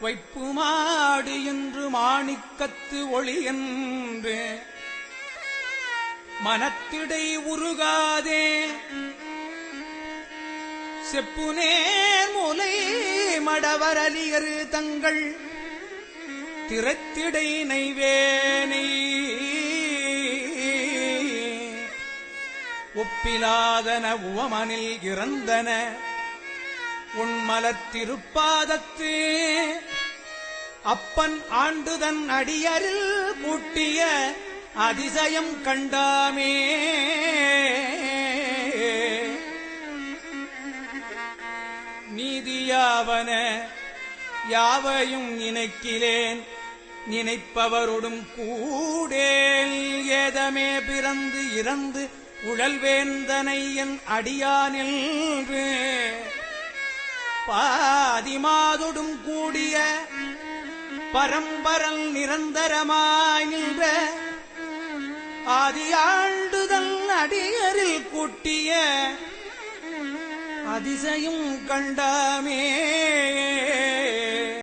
வைப்பு மாடு என்று மாணிக்கத்து ஒளி என்று மனத்திடை உருகாதே. செப்புனேர் முலை மடவரலியர் தங்கள் திறத்திடை நைவேனை. ஒப்பிலாதன உவமனில் இறந்தன. உன்மலத்திருப்பாதத்தே அப்பன் ஆண்டுதன் அடியரில் கூட்டிய அதிசயம் கண்டாமே. நீதியாவன யாவையும் நினைக்கிலேன் நினைப்பவரோடும் கூடேல் ஏதமே பிறந்து இறந்து உழல்வேந்தனை என் அடியானில். பாதிமாதொடும் கூடிய பரம்பரல் நிரந்தரமாய் நின்ற ஆதியாண்டுதல் அடியரில் கூட்டிய அதிசயம் கண்டாமே.